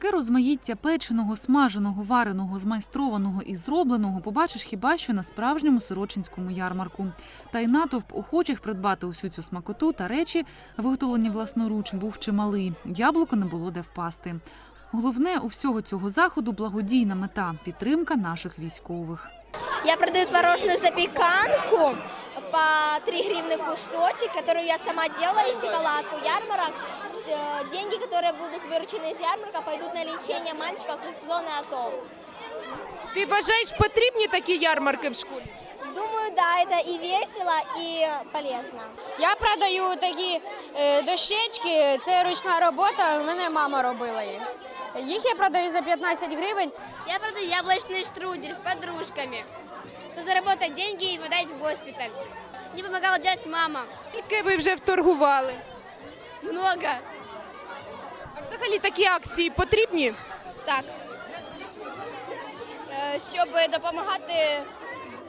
Таке розмаїття печеного, смаженого, вареного, змайстрованого і зробленого побачиш хіба що на справжньому сорочинському ярмарку. Та й натовп охочих придбати усю цю смакоту та речі, виготовлені власноруч, був чималий. Яблуко не було де впасти. Головне у всього цього заходу благодійна мета підтримка наших військових. Я продаю творожную запеканку по 3 гривны кусочек, которую я сама делала из шоколадку. Ярмарок. Э, Деньги, которые будут выручены из ярмарка, пойдут на лечение мальчиков из зоны АТО. Ти вважаєш, потрібні такі ярмарки в школі? Думаю, да, это и весело, и полезно. Я продаю такі е, дощечки, це ручна робота, в мене мама робила їх. Їх я продаю за 15 гривень. Я продаю яблочный штрудель с подружками, чтобы заработать деньги и выдать в госпиталь. Мне помогала делать мама. Скільки ви вже вторгували? Много. А взагалі такі акції потрібні? Так. Щоб допомагати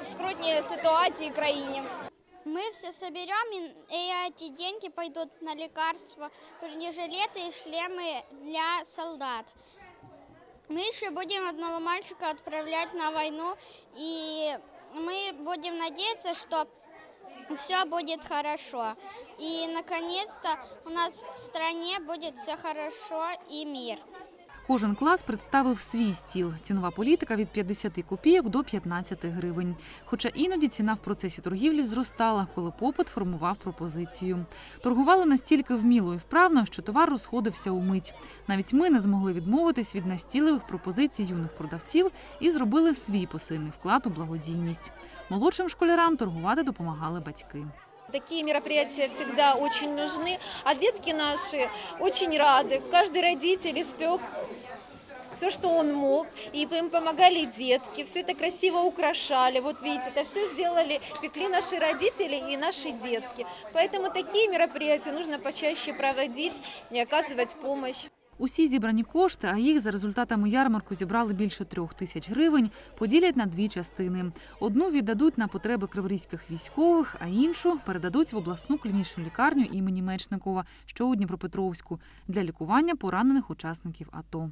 в скрутній ситуації країні. Мы все соберем, и, и эти деньги пойдут на лекарства, бронежилеты и шлемы для солдат. Мы еще будем одного мальчика отправлять на войну, и мы будем надеяться, что все будет хорошо. И, наконец-то, у нас в стране будет все хорошо и мир. Кожен клас представив свій стіл. Цінова політика від 50 копійок до 15 гривень. Хоча іноді ціна в процесі торгівлі зростала, коли попит формував пропозицію. Торгували настільки вміло і вправно, що товар розходився у мить. Навіть ми не змогли відмовитись від настійливих пропозицій юних продавців і зробили свій посильний вклад у благодійність. Молодшим школярам торгувати допомагали батьки. Такие мероприятия всегда очень нужны, а детки наши очень рады. Каждый родитель испек все, что он мог, и им помогали детки, все это красиво украшали. Вот видите, это все сделали, пекли наши родители и наши детки. Поэтому такие мероприятия нужно почаще проводить и оказывать помощь. Усі зібрані кошти, а їх за результатами ярмарку зібрали більше трьох тисяч гривень, поділять на дві частини. Одну віддадуть на потреби криворізьких військових, а іншу передадуть в обласну клінічну лікарню імені Мечникова, що у Дніпропетровську, для лікування поранених учасників АТО.